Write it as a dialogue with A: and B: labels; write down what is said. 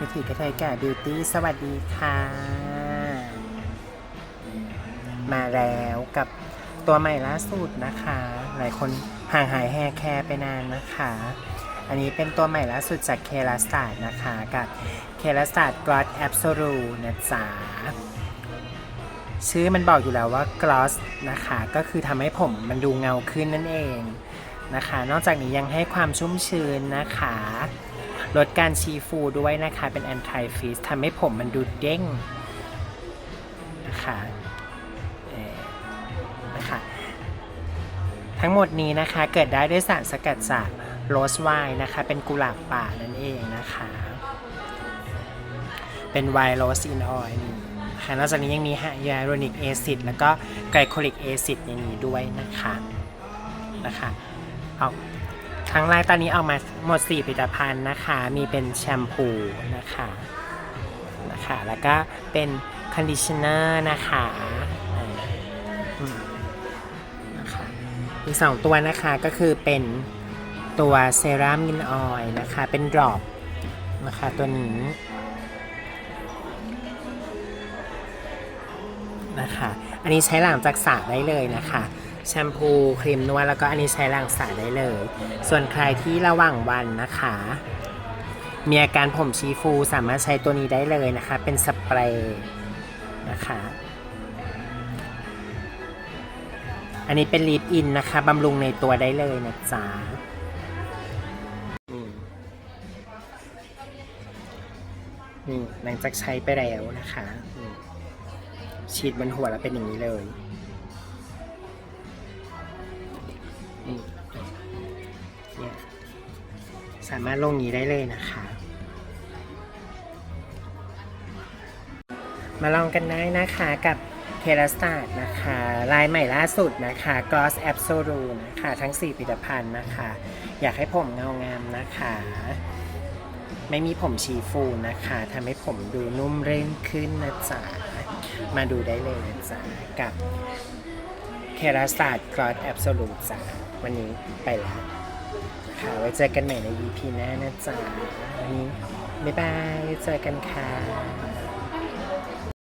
A: วิถีกระเทยแก่บิวตี้สวัสดีค่ะ มาแล้วกับตัวใหม่ล่าสุดนะคะ หลายคนห่างหายแฮร์แคร์ไปนานนะคะ อันนี้เป็นตัวใหม่ล่าสุดจากเคลาสตาร์ดนะคะกับเคลาสตาร์ดกรอสแอบโซลูนะจ๊ะชื่อมันบอกอยู่แล้วว่ากลอสนะคะ ก็คือทำให้ผมมันดูเงาขึ้นนั่นเองนะคะ นอกจากนี้ยังให้ความชุ่มชื้นนะคะ ลดการชีฟูด้วยนะคะเป็นแอนตี้ฟีสทำให้ผมมันดูเด้งนะคะนะคะทั้งหมดนี้นะคะเกิดได้ด้วยสารสกัดจากโรสไวน์นะคะเป็นกุหลาบป่านั่นเองนะคะ เป็นไวน์โรสอินออยล์นี่ค่ะนอกจากนี้ยังมีไฮยาลูรอนิกแอซิดแล้วก็ไกลโคลิกแอซิดอย่างนี้ด้วยนะคะนะคะเอา ทั้งไลน์ตอนนี้เอามาหมด 4 ผลิตภัณฑ์นะคะ มีเป็นแชมพูนะคะนะคะ แล้วก็เป็นคอนดิชเนอร์นะคะนะคะอีกสองตัวนะคะก็คือเป็นตัวเซรั่มมินออยล์นะคะ เป็นดรอปนะคะตัวนี้นะคะ อันนี้ใช้หลังจากสระได้เลยนะคะ แชมพูครีมนวดแล้วก็อันนี้ใช้หลังสระได้เลย ส่วนใครที่ระหว่างวันนะคะ มีอาการผมชีฟูสามารถใช้ตัวนี้ได้เลยนะคะ เป็นสเปรย์นะคะอันนี้เป็นลีฟอินนะคะบำรุงในตัวได้เลยนะจ๊ะนี่หลังจากใช้ไปแล้วนะคะ ฉีดบนหัวแล้วเป็นอย่างนี้เลย สามารถลงนี้ได้เลยนะคะ มาลองกันได้นะคะกับเทลสตาร์ดนะคะลายใหม่ล่าสุดนะคะ Gloss Absolute นะคะทั้ง 4 ผลิตภัณฑ์นะคะ อยากให้ผมเงางามนะคะ ไม่มีผมชีฟูนะคะทำให้ผมดูนุ่มเร่งขึ้นนะจ๊ะ มาดูได้เลยนะจ๊ะ กับเคราศาสตร์คลอสแอบโซลูตจ้ะวันนี้ไปแล้ว ค่ะไว้เจอกันใหม่ใน EP หน้านะจ๊ะวันนี้บ๊ายบาย เจอกันค่ะ